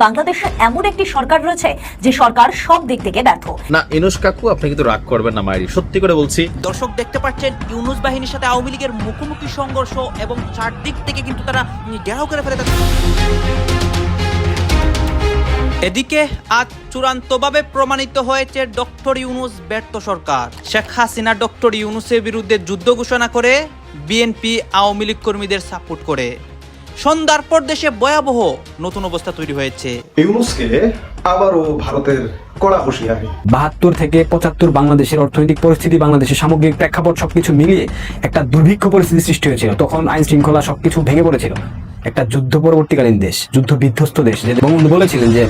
বাংলাদেশে এমন একটি সরকার রয়েছে যে সরকার সব দিক থেকে ব্যর্থ। না এনুস কাকু আপনি কিন্তু রাগ করবেন না মায়েরি সত্যি করে বলছি। দর্শক দেখতে পাচ্ছেন ইউনুস বাহিনীর সাথে আওয়ামী লীগের মুখোমুখি সংঘর্ষ এবং চারদিক থেকে কিন্তু তারা ঘেরাও করে ফেলে তাদের- এদিকে আজ চূড়ান্তভাবে প্রমাণিত হয়েছে ডক্টর ইউনুস ব্যর্থ সরকার। শেখ হাসিনা ডক্টর ইউনুসের বিরুদ্ধে যুদ্ধ ঘোষণা করে বিএনপি আওয়ামী লীগ কর্মীদের সাপোর্ট করে। সন্ধ্যার পর দেশে ভয়াবহ নতুন অবস্থা তৈরি হয়েছে। ইউনুসকে আবারও ভারতের কড়া হুঁশিয়ারি। বাহাত্তর থেকে পঁচাত্তর বাংলাদেশের অর্থনৈতিক পরিস্থিতি বাংলাদেশের সামগ্রিক প্রেক্ষাপট সবকিছু মিলিয়ে একটা দুর্ভিক্ষ পরিস্থিতি সৃষ্টি হয়েছিল। তখন আইন শৃঙ্খলা সবকিছু ভেঙে পড়েছিল। একটা যুদ্ধ পরবর্তীকালীন দেশ যুদ্ধ বিধ্বস্ত দেশ বঙ্গবন্ধু বলেছিলেন যে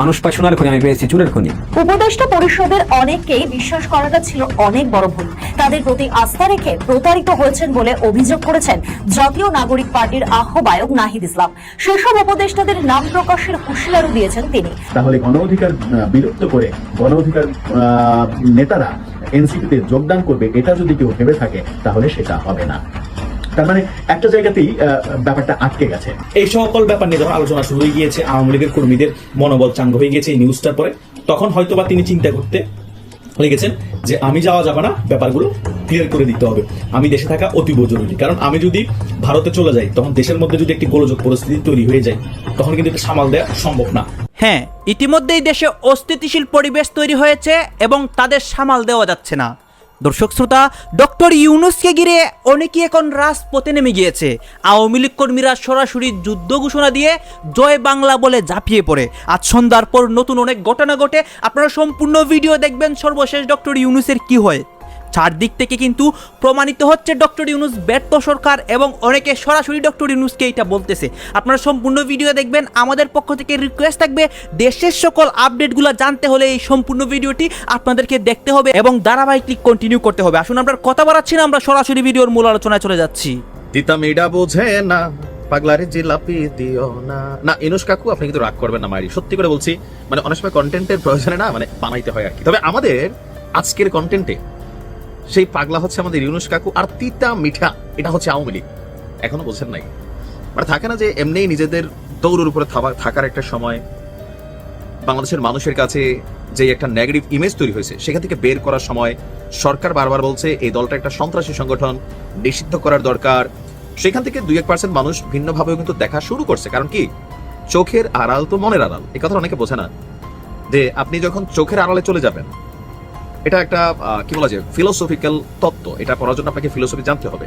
মানুষ পায় সোনার খনি আমি পেয়েছি চুরের খনি। উপদেষ্টা পরিষদের অনেককেই বিশ্বাস করাটা ছিল অনেক বড় ভুল। তাদের প্রতি আস্থা রেখে প্রতারিত হয়েছেন বলে অভিযোগ করেছেন জাতীয় নাগরিক পার্টির আহ্বায়ক নাহিদ ইসলাম। সেসব উপদেষ্টাদের নাম প্রকাশের হুঁশিয়ারও দিয়েছেন তিনি। তাহলে গণ অধিকার বিলুপ্ত করে গণ অধিকার আহ, নেতারা এনসিপিতে যোগদান করবে এটা যদি কেউ ভেবে থাকে তাহলে সেটা হবে না। তার মানে একটা জায়গাতেই আহ, ব্যাপারটা আটকে গেছে। এই সকল ব্যাপার নিয়ে যখন আলোচনা শুরু হয়ে গিয়েছে আওয়ামী লীগের কর্মীদের মনোবল চাঙ্গ হয়ে গিয়েছে এই নিউজটার পরে তখন হয়তোবা তিনি চিন্তা করতে লিখেছেন যে আমি যাওয়া যাবে না ব্যাপারগুলো ক্লিয়ার করে দিতে হবে। আমি দেশে থাকা অতীব জরুরি। কারণ আমি যদি ভারতে চলে যাই তখন দেশের মধ্যে যদি একটি গোলযোগ পরিস্থিতি তৈরি হয়ে যায় তখন কিন্তু এটা সামাল দেওয়া সম্ভব না। হ্যাঁ ইতিমধ্যেই দেশে অস্থিতিশীল পরিবেশ তৈরি হয়েছে এবং তাদের সামাল দেওয়া যাচ্ছে না। দর্শক শ্রোতা, ডক্টর ইউনুসকে ঘিরে অনেকেই এখন রাজপথে নেমে গিয়েছে। আওয়ামী লীগ কর্মীরা সরাসরি যুদ্ধ ঘোষণা দিয়ে জয় বাংলা বলে ঝাঁপিয়ে পড়ে। আজ সন্ধ্যার পর নতুন অনেক ঘটনা ঘটে। আপনারা সম্পূর্ণ ভিডিও দেখবেন। সর্বশেষ ডক্টর ইউনুসের কি হয়? চারদিক থেকে কিন্তু প্রমাণিত হচ্ছে ডক্টর ইউনুস ব্যর্থ সরকার এবং অনেকে সরাসরি ডক্টর ইউনুসকে এটা বলতেছে। আপনারা সম্পূর্ণ ভিডিও দেখবেন, আমাদের পক্ষ থেকে রিকোয়েস্ট থাকবে দেশের সকল আপডেটগুলো জানতে হলে এই সম্পূর্ণ ভিডিওটি আপনাদেরকে দেখতে হবে এবং ধারাবাহিক কন্টিনিউ করতে হবে। আসুন আমরা কথা বাড়াচ্ছি না, আমরা সরাসরি ভিডিওর মূল আলোচনায় চলে যাচ্ছি। দিতা মেয়েটা বোঝে না, পাগলারে জিলাপি দিও না। না এনুস কাকু, আপনি কিন্তু রাগ করবেন না সত্যি করে বলছি। মানে অনেক সময় কন্টেন্টের প্রয়োজনে না মানে বানাইতে হয় আর কি। তবে আমাদের আজকের কন্টেন্টে সেই পাগলা হচ্ছে আমাদের ইউনুস কাকু আর তিতা মিঠা, এটা হচ্ছে আওয়ামী লীগ। এখনও বোঝেন নাই। মানে থাকে না যে এমনিই নিজেদের দৌড়ের উপরে থাকার একটা সময়, বাংলাদেশের মানুষের কাছে যে একটা নেগেটিভ ইমেজ তৈরি হয়েছে, সেখান থেকে বের করার সময় সরকার বারবার বলছে, এই দলটা একটা সন্ত্রাসী সংগঠন, নিষিদ্ধ করার দরকার। সেখান থেকে দুই এক পার্সেন্ট মানুষ ভিন্নভাবেও কিন্তু দেখা শুরু করছে। কারণ কি? চোখের আড়াল তো মনের আড়াল। এ কথা অনেকে বোঝে না। যে আপনি যখন চোখের আড়ালে চলে যাবেন এটা একটা কি বলা যায় ফিলোসফিক্যাল তত্ত্ব। এটা পড়ার জন্য আপনাকে ফিলোসফি জানতে হবে।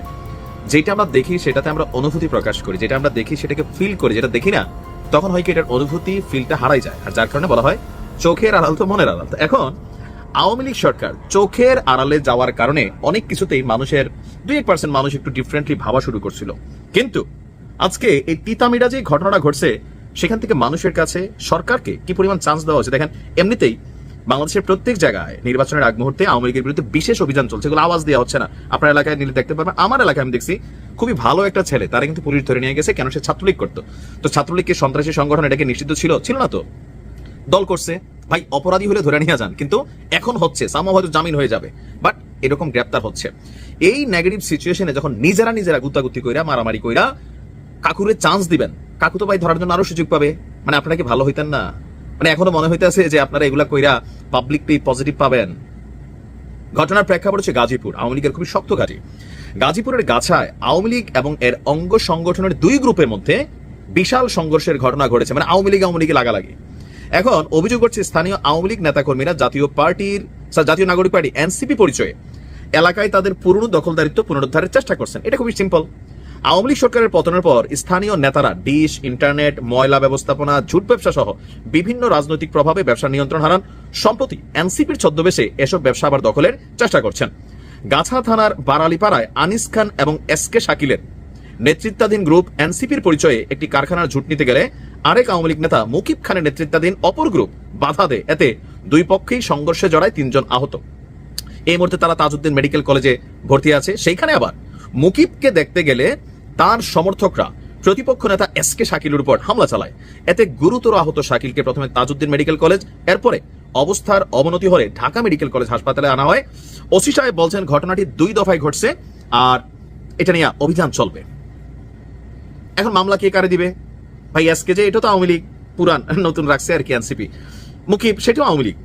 যেটা আমরা দেখি, সেটাতে আমরা অনুভূতি প্রকাশ করি। যেটা আমরা দেখি, সেটাকে ফিল করি। যেটা দেখি না, তখন হয় কি, এটার অনুভূতি ফিলটা হারাই যায়। আর যার কারণে বলা হয়, চোখের আড়াল তো মনের আড়াল। এখন, আওয়ামী লীগ সরকার চোখের আড়ালে যাওয়ার কারণে অনেক কিছুতেই মানুষের, দুই এক পার্সেন্ট মানুষ একটু ডিফারেন্টলি ভাবা শুরু করছিল। কিন্তু, আজকে এই তিতামিরা যে ঘটনাটা ঘটছে, সেখান থেকে মানুষের কাছে সরকারকে কি পরিমাণ চান্স দেওয়া হচ্ছে দেখেন, এমনিতেই বাংলাদেশের প্রত্যেক জায়গায় নির্বাচনের আগ মুহূর্তে আওয়ামী লীগের বিরুদ্ধে বিশেষ অভিযান চলছে। এগুলো আওয়াজ দেওয়া হচ্ছে না। আপনার এলাকায় নিলে দেখতে পারবেন। আমার এলাকায় আমি দেখছি, খুবই ভালো একটা ছেলে, তারা কিন্তু পুলিশ ধরে নিয়ে গেছে। কেন সে ছাত্রলীগ করতো? তো ছাত্রলীগকে সন্ত্রাসী সংগঠন, এটাকে নিষিদ্ধ ছিল? ছিল না তো। দল করছে। ভাই, অপরাধী হলে ধরে নিয়ে যান। কিন্তু এখন হচ্ছে সামা হয়তো জামিন হয়ে যাবে। বাট এরকম গ্রেপ্তার হচ্ছে। এই নেগেটিভ সিচুয়েশনে যখন নিজেরা নিজেরা গুতাগুতি কইরা, মারামারি কইরা কাকুরে চান্স দিবেন, কাকু তো ভাই ধরার জন্য আরও সুযোগ পাবে। মানে আপনারা কি ভালো হইতেন না? মানে এখনও মনে হইতেছে যে আপনারা এগুলা কইরা পাবলিকলি পজিটিভ পাবেন। ঘটনার প্রেক্ষাপট হচ্ছে গাজীপুর। আওয়ামী লীগের খুবই শক্ত ঘাঁটি। গাজীপুরের গাছায় আওয়ামী লীগ এবং এর অঙ্গ সংগঠনের দুই গ্রুপের মধ্যে বিশাল সংঘর্ষের ঘটনা ঘটেছে। মানে আওয়ামী লীগ, আওয়ামী লীগে লাগালাগি। এখন অভিযোগ করছে স্থানীয় আওয়ামী লীগ নেতাকর্মীরা জাতীয় পার্টির জাতীয় নাগরিক পার্টি, এনসিপি পরিচয়ে এলাকায় তাদের পুরনো দখলদারিত্ব পুনরুদ্ধারের চেষ্টা করছেন। এটা খুবই সিম্পল আওয়ামী লীগ সরকারের পতনের পর স্থানীয় নেতারা ডিশ, ইন্টারনেট, ময়লা ব্যবস্থাপনা, ঝুট ব্যবসা সহ বিভিন্ন রাজনৈতিক প্রভাবে ব্যবসা নিয়ন্ত্রণ হারান। সম্প্রতি এনসিপির ছদ্মবেশে এসব ব্যবসা আবার দখলের চেষ্টা করছেন। গাছা থানার বারালিপাড়ায় আনিস খান এবং এস কে শাকিলের নেতৃত্বাধীন গ্রুপ এনসিপির পরিচয়ে একটি কারখানার ঝুট নিতে গেলে আরেক আওয়ামী লীগ নেতা মুকিব খানের নেতৃত্বাধীন অপর গ্রুপ বাধা দেয়। এতে দুই পক্ষেই সংঘর্ষে জড়ায় তিনজন আহত। এই মুহূর্তে তারা তাজউদ্দিন মেডিকেল কলেজে ভর্তি আছে। সেইখানে আবার মুকিবকে দেখতে গেলে তার সমর্থকরা প্রতিপক্ষ নেতা এস কে শাকিলের উপর হামলা চালায়। এতে গুরুতর আহত শাকিলকে প্রথমে তাজউদ্দিন মেডিকেল কলেজ, এরপরে অবস্থার অবনতি হলে ঢাকা মেডিকেল কলেজ হাসপাতালে আনা হয়। ওসি সাহেব বলছেন, ঘটনাটি দুই দফায় ঘটছে আর এটা নিয়ে অভিযান চলবে। এখন মামলা কে কারে দিবে? ভাই এসকে যে, এটা তো আওয়ামী লীগ পুরান নতুন রাখছে আর কি এনসিপি মুকিব, সেটাও আওয়ামী লীগ।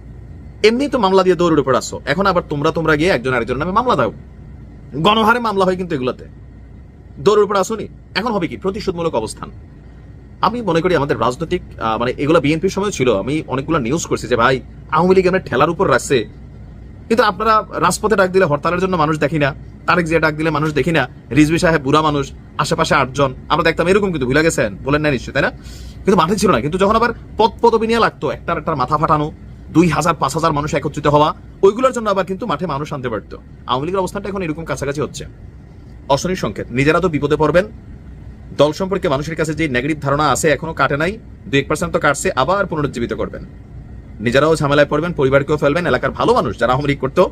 এমনি তো মামলা দিয়ে দৌড়ের উপর আসো এখন আবার তোমরা তোমরা গিয়ে একজন আরেকজন নামে মামলা দাও। গণহারে মামলা হয় কিন্তু এগুলোতে। দৌড়ের উপর আসুনি। এখন হবে কি? প্রতিশোধমূলক অবস্থান। আমি মনে করি আমাদের রাজনৈতিক মানে এগুলো বিএনপির সময় ছিল। আমি অনেকগুলো নিউজ করছি যে, ভাই, আওয়ামী লীগ আমরা ঠেলার উপর রাখছে। কিন্তু আপনারা রাজপথে ডাক দিলে হরতালের জন্য মানুষ দেখি না। তারেক জিয়া ডাক দিলে মানুষ দেখি না। রিজভি সাহেব বুড়া মানুষ, আশেপাশে আটজন। আমরা দেখতাম এরকম কিন্তু, ভুলে গেছেন? বলেন না নিশ্চয়ই, তাই না? কিন্তু মাঠে ছিল না। কিন্তু যখন আবার পদ পদবি নিয়ে লাগতো, একটার একটার মাথা ফাটানো, দুই হাজার, পাঁচ হাজার মানুষ একত্রিত হওয়া, ওইগুলোর জন্য আবার কিন্তু মাঠে মানুষ আনতে পারতো। আওয়ামী লীগের অবস্থানটা এখন এরকম কাছাকাছি হচ্ছে। অশনির সংকেত। নিজেরা তো বিপদে পড়বেন। দল সম্পর্কে মানুষের কাছে যে নেগেটিভ ধারণা আছে এখনও কাটে নাই দুই এক পার্সেন্ট তো কাটছে, আবার পুনরুজ্জীবিত করবেন। নিজেরাও ঝামেলায় পড়বেন, পরিবারকেও ফেলবেন, এলাকার ভালো মানুষ, যারা আহমরিক করতো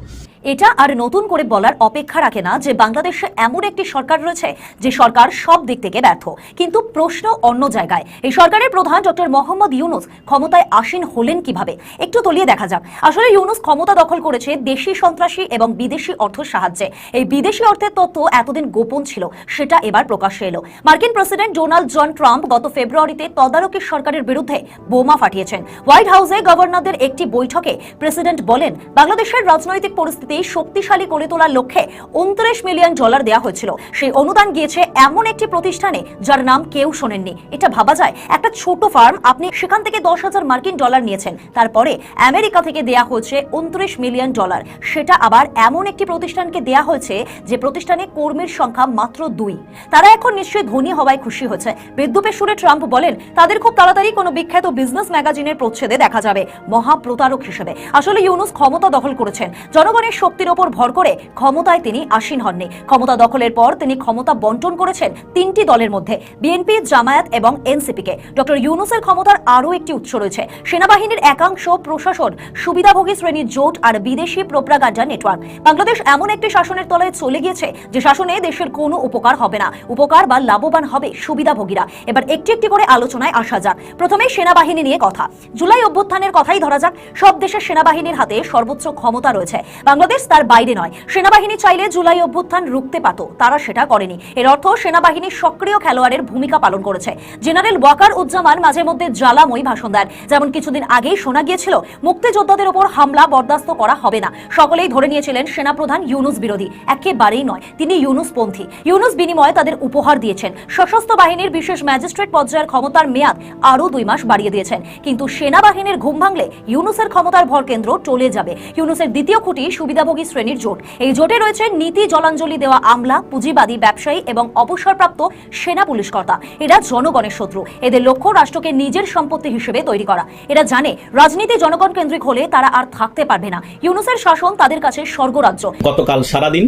এটা আর নতুন করে বলার অপেক্ষা রাখে না যে বাংলাদেশে এমন একটি সরকার রয়েছে যে সরকার সব দিক থেকে ব্যর্থ। কিন্তু প্রশ্ন অন্য জায়গায়। এই সরকারের প্রধান ডক্টর মোহাম্মদ ইউনুস ক্ষমতায় আসীন হলেন কীভাবে? একটু তলিয়ে দেখা যাক। আসলে ইউনুস ক্ষমতা দখল করেছে দেশি সন্ত্রাসী এবং বিদেশি অর্থ সাহায্যে। এই বিদেশি অর্থের তথ্য এতদিন গোপন ছিল, সেটা এবার প্রকাশ্যে এলো। মার্কিন প্রেসিডেন্ট ডোনাল্ড জন ট্রাম্প গত ফেব্রুয়ারিতে তদারকি সরকারের বিরুদ্ধে বোমা ফাটিয়েছেন। হোয়াইট হাউসে গভর্নরদের একটি বৈঠকে প্রেসিডেন্ট বলেন, বাংলাদেশের রাজনৈতিক পরিস্থিতি শক্তিশালী করে তোলার লক্ষ্যে উনত্রিশ মিলিয়ন ডলার দেওয়া হয়েছিল। সেই অনুদান গিয়েছে এমন একটি প্রতিষ্ঠানে যার নাম কেউ শোনেননি। এটা ভাবা যায়, একটা ছোট ফার্ম আপনি সেখান থেকে দশ হাজার মার্কিন ডলার নিয়েছেন। তারপরে আমেরিকা থেকে দেয়া হয়েছে উনত্রিশ মিলিয়ন ডলার। সেটা আবার এমন একটি প্রতিষ্ঠানকে দেয়া হয়েছে যে প্রতিষ্ঠানে কর্মীর সংখ্যা মাত্র দুই। তারা এখন নিশ্চয়ই ধনী হওয়ায় খুশি হয়েছে। বিদ্যুপের সুরে ট্রাম্প বলেন, তাদের খুব তাড়াতাড়ি কোনো বিখ্যাত বিজনেস ম্যাগাজিনের প্রচ্ছেদে দেখা যাবে, মহাপ্রতারক হিসেবে। আসলে ইউনুস ক্ষমতা দখল করেছেন। জনগণের শক্তির ওপর ভর করে ক্ষমতায় তিনি আসীন হননি। ক্ষমতা দখলের পর তিনি ক্ষমতা বন্টন করেছেন তিনটি দলের মধ্যে বিএনপি জামায়াত এবং এনসিপিকে ডক্টর ইউনুসের ক্ষমতার আরও একটি উৎস রয়েছে। সেনাবাহিনীর একাংশ প্রশাসন, সুবিধাভোগী শ্রেণির জোট আর বিদেশি প্রোপ্রাগান্ডা নেটওয়ার্ক। বাংলাদেশ এমন একটি শাসনের তলায় চলে গিয়েছে যে শাসনে দেশের কোনো উপকার হবে না। উপকার বা লাভবান হবে সুবিধাভোগীরা। এবার একটি একটি করে আলোচনায় আসা যাক। প্রথমে সেনাবাহিনী নিয়ে কথা। জুলাই অভ্যুত্থানের কথাই ধরা যাক। সব দেশের সেনাবাহিনীর হাতে সর্বোচ্চ ক্ষমতা রয়েছে। বাংলাদেশ তার বাইরে নয়। সেনাবাহিনী চাইলে জুলাই অভ্যুত্থান রুখতে পারত, তারা সেটা করেনি। এর অর্থ সেনাবাহিনী সক্রিয় খেলোয়াড়ের ভূমিকা পালন করেছে। জেনারেল ওয়াকার উজ্জামান মাঝে মধ্যে জ্বালাময়ী ভাষণ দেন। যেমন কিছুদিন আগেই শোনা গিয়েছিল, মুক্তিযোদ্ধাদের ওপর হামলা বরদাস্ত করা হবে না। সকলেই ধরে নিয়েছিলেন সেনাপ্রধান ইউনুস বিরোধী। একেবারেই নয়, তিনি ইউনুস পন্থী ইউনুস বিনিময়ে তাদের উপহার দিয়েছেন। সশস্ত্র বাহিনীর বিশেষ ম্যাজিস্ট্রেট পর্যায়ের ক্ষমতার মেয়াদ আরও দুই মাস বাড়িয়ে দিয়েছেন। কিন্তু সেনাবাহিনীর ঘুম ভাঙলে ইউনুসের ক্ষমতার ভর কেন্দ্র চলে যাবে। ইউনুসের দ্বিতীয় খুঁটি সুবিধাভোগী শ্রেণির জোট। এই জোটে রয়েছে নীতি জলাঞ্জলি দেওয়া আমলা, পুঁজিবাদী ব্যবসায়ী এবং অবসরপ্রাপ্ত সেনা পুলিশ কর্তা। এরা জনগণের শত্রু। এদের লক্ষ্য রাষ্ট্রকে নিজের সম্পত্তি হিসেবে তৈরি করা। এরা জানে, রাজনীতি জনগণ কেন্দ্রিক হলে তারা আর থাকতে পারবে না। ইউনুসের শাসন তাদের কাছে স্বর্গরাজ্য। গতকাল সারাদিন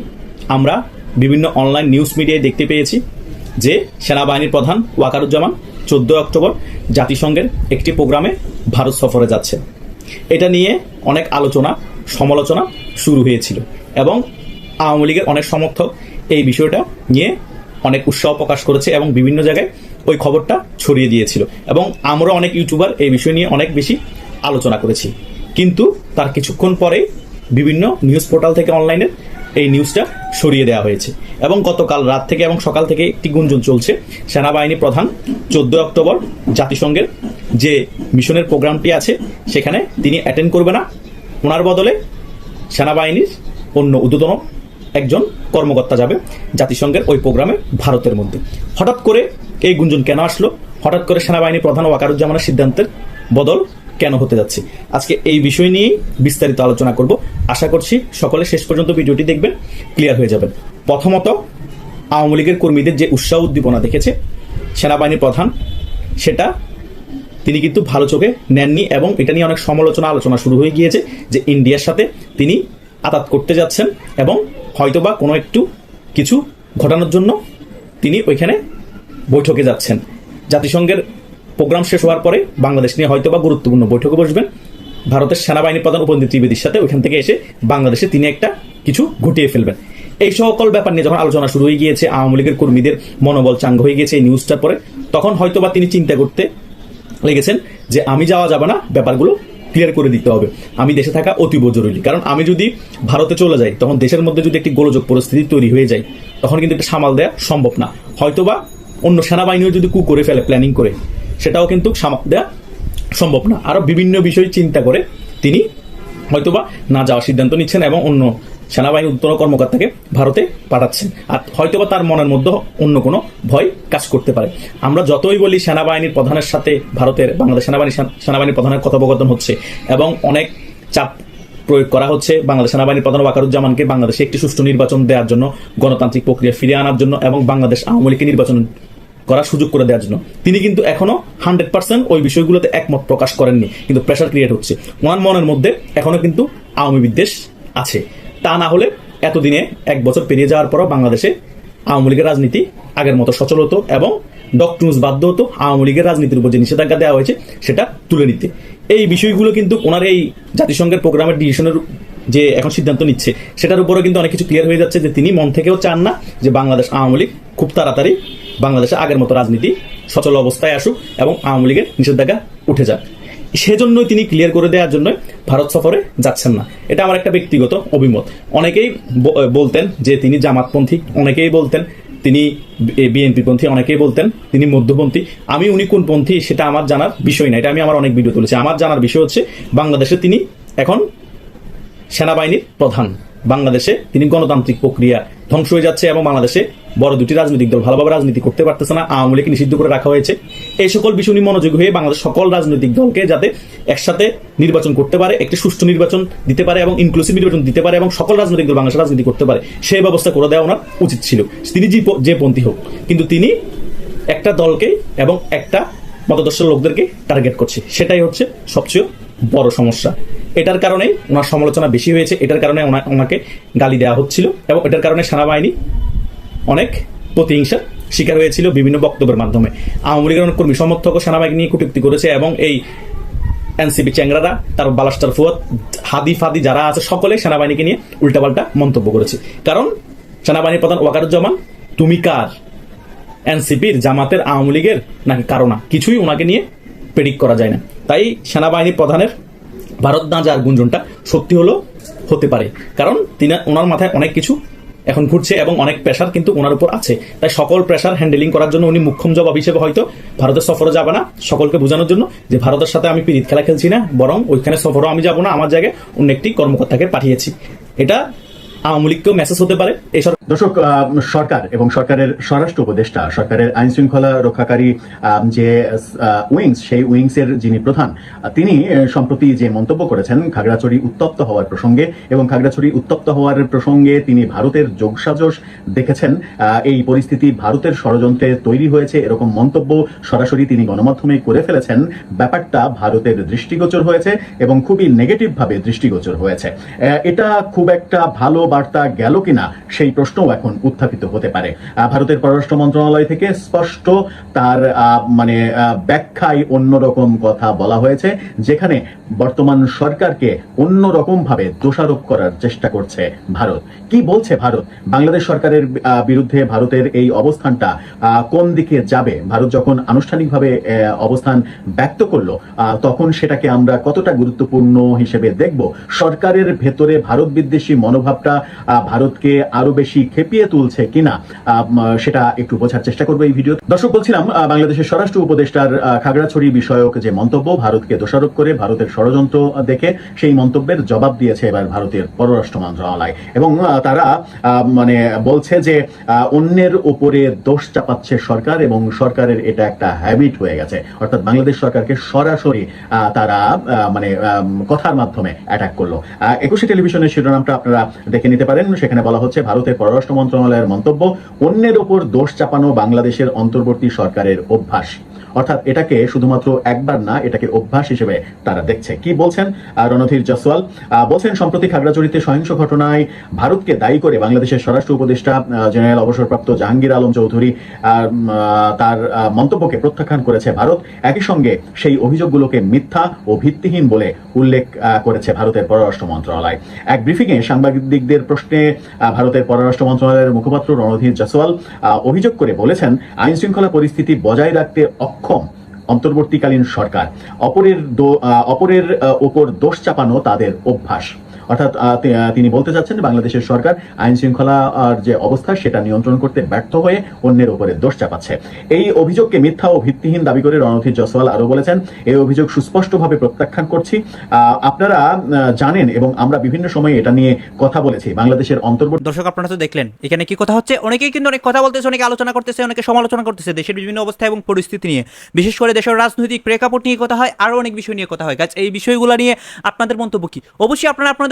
আমরা বিভিন্ন অনলাইন নিউজ মিডিয়ায় দেখতে পেয়েছি যে সেনাবাহিনীর প্রধান ওয়াকারুজ্জামান চোদ্দ অক্টোবর জাতিসংঘের একটি প্রোগ্রামে ভারত সফরে যাচ্ছে। এটা নিয়ে অনেক আলোচনা সমালোচনা শুরু হয়েছিল এবং আওয়ামী লীগের অনেক সমর্থক এই বিষয়টা নিয়ে অনেক উৎসাহ প্রকাশ করেছে এবং বিভিন্ন জায়গায় ওই খবরটা ছড়িয়ে দিয়েছিল। এবং আমরা অনেক ইউটিউবার এই বিষয় নিয়ে অনেক বেশি আলোচনা করেছি। কিন্তু তার কিছুক্ষণ পরে বিভিন্ন নিউজ পোর্টাল থেকে অনলাইনে এই নিউজটা সরিয়ে দেওয়া হয়েছে। এবং গতকাল রাত থেকে এবং সকাল থেকে একটি গুঞ্জন চলছে। সেনাবাহিনী প্রধান চোদ্দ অক্টোবর জাতিসংঘের যে মিশনের প্রোগ্রামটি আছে, সেখানে তিনি অ্যাটেন্ড করবে না। ওনার বদলে সেনাবাহিনীর অন্য উদ্বোধন একজন কর্মকর্তা যাবে জাতিসংঘের ওই প্রোগ্রামে ভারতের মধ্যে। হঠাৎ করে এই গুঞ্জন কেন আসলো? হঠাৎ করে সেনাবাহিনী প্রধান ওয়াকারুজ্জামানের সিদ্ধান্তের বদল কেন হতে যাচ্ছে? আজকে এই বিষয় নিয়েই বিস্তারিত আলোচনা করব। আশা করছি সকলে শেষ পর্যন্ত ভিডিওটি দেখবেন, ক্লিয়ার হয়ে যাবেন। প্রথমত, আওয়ামী লীগের কর্মীদের যে উৎসাহ উদ্দীপনা দেখেছে সেনাবাহিনী প্রধান, সেটা তিনি কিন্তু ভালো চোখে নেননি এবং এটা নিয়ে অনেক সমালোচনা, আলোচনা শুরু হয়ে গিয়েছে যে ইন্ডিয়ার সাথে তিনি আতাত করতে যাচ্ছেন এবং হয়তোবা কোনো একটু কিছু ঘটানোর জন্য তিনি ওইখানে বৈঠকে যাচ্ছেন। জাতিসংঘের প্রোগ্রাম শেষ হওয়ার পরে বাংলাদেশ নিয়ে হয়তোবা গুরুত্বপূর্ণ বৈঠকে বসবেন। ভারতের সেনাবাহিনী প্রধান উপেন্দ্র ত্রিবেদীর সাথে ওইখান থেকে এসে বাংলাদেশে তিনি একটা কিছু ঘটিয়ে ফেলবেন। এই সকল ব্যাপার নিয়ে যখন আলোচনা শুরু হয়ে গিয়েছে, আওয়ামী লীগের কর্মীদের মনোবল চাঙ্গ হয়ে গিয়েছে এই নিউজটার পরে, তখন হয়তোবা তিনি চিন্তা করতে লেগেছেন যে আমি যাওয়া যাবে না, ব্যাপারগুলো ক্লিয়ার করে দিতে হবে। আমি দেশে থাকা অতীব জরুরি। কারণ আমি যদি ভারতে চলে যাই, তখন দেশের মধ্যে যদি একটি গোলযোগ পরিস্থিতি তৈরি হয়ে যায়, তখন কিন্তু এটা সামাল দেওয়া সম্ভব না। হয়তোবা অন্য সেনাবাহিনীও যদি কু করে ফেলে প্ল্যানিং করে, সেটাও কিন্তু সামাল দেওয়া সম্ভব না। আরও বিভিন্ন বিষয় চিন্তা করে তিনি হয়তোবা না যাওয়ার সিদ্ধান্ত নিচ্ছেন এবং অন্য সেনাবাহিনী উত্তর কর্মকর্তাকে ভারতে পাঠাচ্ছেন। আর হয়তোবা তার মনের মধ্যে অন্য কোনো ভয় কাজ করতে পারে। আমরা যতই বলি সেনাবাহিনীর প্রধানের সাথে ভারতের বাংলাদেশ সেনাবাহিনী সেনাবাহিনীর প্রধানের কথোপকথন হচ্ছে এবং অনেক চাপ প্রয়োগ করা হচ্ছে বাংলাদেশ সেনাবাহিনীর প্রধান ওয়াকারুজ্জামানকে বাংলাদেশে একটি সুষ্ঠু নির্বাচন দেওয়ার জন্য, গণতান্ত্রিক প্রক্রিয়া ফিরিয়ে আনার জন্য এবং বাংলাদেশ আওয়ামী লীগকে নির্বাচন করার সুযোগ করে দেওয়ার জন্য। তিনি কিন্তু এখনও হান্ড্রেড পার্সেন্ট ওই বিষয়গুলোতে একমত প্রকাশ করেননি, কিন্তু প্রেশার ক্রিয়েট হচ্ছে। ওনার মনের মধ্যে এখনও কিন্তু আওয়ামী বিদ্বেষ আছে। তা না হলে এতদিনে এক বছর পেরিয়ে যাওয়ার পরও বাংলাদেশে আওয়ামী লীগের রাজনীতি আগের মতো সচল হতো এবং ডক্টরস বাধ্য হতো আওয়ামী লীগের রাজনীতির উপর যে নিষেধাজ্ঞা দেওয়া হয়েছে সেটা তুলে নিতে। এই বিষয়গুলো কিন্তু ওনার এই জাতিসংঘের প্রোগ্রামের ডিসিশনের যে এখন সিদ্ধান্ত নিচ্ছে, সেটার উপরে কিন্তু অনেক কিছু ক্লিয়ার হয়ে যাচ্ছে যে তিনি মন থেকেও চান না যে বাংলাদেশ আওয়ামী লীগ খুব তাড়াতাড়ি বাংলাদেশে আগের মতো রাজনীতি সচল অবস্থায় আসুক এবং আওয়ামী লীগের নিষেধাজ্ঞা উঠে যাক। সেজন্যই তিনি ক্লিয়ার করে দেওয়ার জন্য ভারত সফরে যাচ্ছেন না। এটা আমার একটা ব্যক্তিগত অভিমত। অনেকেই বলতেন যে তিনি জামাতপন্থী, অনেকেই বলতেন তিনি বিএনপি পন্থী অনেকেই বলতেন তিনি মধ্যপন্থী। আমি উনি কোন পন্থী সেটা আমার জানার বিষয় না। এটা আমি আমার অনেক ভিডিও তুলেছি। আমার জানার বিষয় হচ্ছে বাংলাদেশে তিনি এখন সেনাবাহিনীর প্রধান। বাংলাদেশে তিনি গণতান্ত্রিক প্রক্রিয়া ধ্বংস হয়ে যাচ্ছে এবং বাংলাদেশে বড় দুটি রাজনৈতিক দল ভালোভাবে রাজনীতি করতে পারতেছে না, আওয়ামী লীগকে নিষিদ্ধ করে রাখা হয়েছে। এই সকল বিষয় নিয়ে মনোযোগী হয়ে বাংলাদেশ সকল রাজনৈতিক দলকে যাতে একসাথে নির্বাচন করতে পারে, একটি সুষ্ঠু নির্বাচন দিতে পারে এবং ইনক্লুসিভ নির্বাচন দিতে পারে এবং সকল রাজনৈতিক দল বাংলাদেশে রাজনীতি করতে পারে সেই ব্যবস্থা করে দেওয়া ওনার উচিত ছিল। তিনি যে পন্থী হোক, কিন্তু তিনি একটা দলকে এবং একটা মতাদর্শের লোকদেরকে টার্গেট করছে। সেটাই হচ্ছে সবচেয়ে বড় সমস্যা। এটার কারণে ওনার সমালোচনা বেশি হয়েছে, এটার কারণে ওনা- ওনাকে গালি দেওয়া হচ্ছিল এবং এটার কারণে সেনাবাহিনী অনেক প্রতিহিংসার শিকার হয়েছিল বিভিন্ন বক্তব্যের মাধ্যমে। আওয়ামী লীগের অনেক কর্মী সমর্থক সেনাবাহিনী নিয়ে কটূক্তি করেছে এবং এই এনসিপি চ্যাংরারা, তার বালাস্টার ফুয়াদ, হাদি ফাদি যারা আছে সকলে সেনাবাহিনীকে নিয়ে উল্টাপাল্টা মন্তব্য করেছে। কারণ সেনাবাহিনীর প্রধান ওয়াকারুজ্জামান, তুমি কার? এনসিপির জামাতের আওয়ামী লীগের নাকি কারও না? কিছুই ওনাকে নিয়ে প্রেডিক্ট করা যায় না। তাই সেনাবাহিনী প্রধানের ভারত না যাওয়ার গুঞ্জনটা সত্যি হলো হতে পারে। কারণ তিনি, ওনার মাথায় অনেক কিছু এখন ঘুরছে এবং অনেক প্রেশার কিন্তু ওনার উপর আছে। তাই সকল প্রেশার হ্যান্ডেলিং করার জন্য উনি মুখ্যম জবাব হিসেবে হয়তো ভারতের সফরে যাবে না সকলকে বোঝানোর জন্য যে ভারতের সাথে আমি পিরিত খেলা খেলছি না, বরং ওইখানে সফরও আমি যাব না, আমার জায়গায় অন্য একটি কর্মকর্তাকে পাঠিয়েছি। এটা আওয়ামী লীগকেও মেসেজ হতে পারে। এই সরকার দর্শক সরকার এবং সরকারের স্বরাষ্ট্র উপদেষ্টা, সরকারের আইন শৃঙ্খলা রক্ষাকারী যে উইংস, সেই উইংস এর যিনি প্রধান তিনি সম্প্রতি যে মন্তব্য করেছেন, খাগড়াছড়ি উত্তপ্ত হওয়ার প্রসঙ্গে এবং খাগড়াছড়ি উত্তপ্ত হওয়ার প্রসঙ্গে তিনি ভারতের যোগসাজশ দেখেছেন এই পরিস্থিতি ভারতের ষড়যন্ত্রে তৈরি হয়েছে এরকম মন্তব্য সরাসরি তিনি গণমাধ্যমে করে ফেলেছেন, ব্যাপারটা ভারতের দৃষ্টিগোচর হয়েছে এবং খুবই নেগেটিভ ভাবে দৃষ্টিগোচর হয়েছে। এটা খুব একটা ভালো বার্তা গেল কিনা সেই প্রশ্নও এখন উত্থাপিত হতে পারে। ভারতের পররাষ্ট্র মন্ত্রণালয় থেকে স্পষ্ট তার মানে ব্যাখ্যায় অন্যরকম কথা বলা হয়েছে, যেখানে বর্তমান সরকারকে অন্যরকম ভাবে দোষারোপ করার চেষ্টা করছে ভারত। কি বলছে ভারত? বাংলাদেশ সরকারের বিরুদ্ধে ভারতের এই অবস্থানটা কোন দিকে যাবে? ভারত যখন আনুষ্ঠানিকভাবে অবস্থান ব্যক্ত করল তখন সেটাকে আমরা কতটা গুরুত্বপূর্ণ হিসেবে দেখব? সরকারের ভেতরে ভারত বিদ্বেষী মনোভাবটা ভারতকে আরও বেশি খেপিয়ে তুলছে কিনা সেটা একটু বোঝার চেষ্টা করব এই ভিডিও দর্শক, বলছিলাম বাংলাদেশের স্বরাষ্ট্র উপদেষ্টার খাগড়াছড়ি বিষয়ক যে মন্তব্য, ভারতকে দোষারোপ করে ভারতের ষড়যন্ত্র দেখে সেই মন্তব্যের জবাব দিয়েছে এবার ভারতের পররাষ্ট্র মন্ত্রণালয়। এবং তারা মানে বলছে যে অন্যের উপরে দোষ চাপাচ্ছে সরকার এবং সরকারের এটা একটা হ্যাবিট হয়ে গেছে। অর্থাৎ বাংলাদেশ সরকারকে সরাসরি তারা মানে কথার মাধ্যমে অ্যাটাক করল। একুশে টেলিভিশনের শিরোনামটা আপনারা দেখে নিতে পারেন। সেখানে বলা হচ্ছে, ভারতের পররাষ্ট্র মন্ত্রণালয়ের মন্তব্য অন্যের ওপর দোষ চাপানো বাংলাদেশের অন্তর্বর্তী সরকারের অভ্যাস। অর্থাৎ এটাকে শুধুমাত্র একবার না, এটাকে অভ্যাস হিসেবে তারা দেখছে। কি বলছেন রণধীর জসওয়াল বলছেন, সম্প্রতি খাগড়াছড়িতে সহিংস ঘটনায় ভারতকে দায়ী করে বাংলাদেশের স্বরাষ্ট্র উপদেষ্টা জেনারেল অবসরপ্রাপ্ত জাহাঙ্গীর আলম চৌধুরী তার মন্তব্যকে প্রত্যাখ্যান করেছে ভারত। একই সঙ্গে সেই অভিযোগগুলোকে মিথ্যা ও ভিত্তিহীন বলে উল্লেখ করেছে ভারতের পররাষ্ট্র মন্ত্রণালয়। এক ব্রিফিংয়ে সাংবাদিকদের প্রশ্নে ভারতের পররাষ্ট্র মন্ত্রণালয়ের মুখপাত্র রণধীর জসওয়াল অভিযোগ করে বলেছেন আইন শৃঙ্খলা পরিস্থিতি বজায় রাখতে অক্ষম অন্তর্বর্তীকালীন সরকার। অপরের অপরের ওপর দোষ চাপানো তাদের অভ্যাস। অর্থাৎ তিনি বলতে চাচ্ছেন বাংলাদেশের সরকার আইন শৃঙ্খলা, আর যে অবস্থা, সেটা নিয়ন্ত্রণ করতে ব্যর্থ হয়ে অন্যের উপরে দোষ চাপাচ্ছে। এই অভিযোগকে মিথ্যা ও ভিত্তিহীন দাবি করে রণধীর জসওয়াল আরও বলেছেন, এই অভিযোগ সুস্পষ্টভাবে প্রত্যাখ্যান করছি। আপনারা জানেন এবং আমরা বিভিন্ন সময়ে এটা নিয়ে কথা বলেছি। বাংলাদেশের অন্তর্বর্তী দর্শক, আপনারা তো দেখলেন, এখানে কি কথা হচ্ছে? অনেকেই কিন্তু অনেক কথা বলতেছে, অনেকে আলোচনা করতেছে, অনেকে সমালোচনা করতেছে, দেশের বিভিন্ন অবস্থা এবং পরিস্থিতি নিয়ে। বিশেষ করে দেশের রাজনৈতিক প্রেক্ষাপট নিয়ে কথা হয়, আরও অনেক বিষয় নিয়ে কথা হয়। গাছ, এই বিষয়গুলো নিয়ে আপনাদের মন্তব্য কি? অবশ্যই আপনারা আপনাদের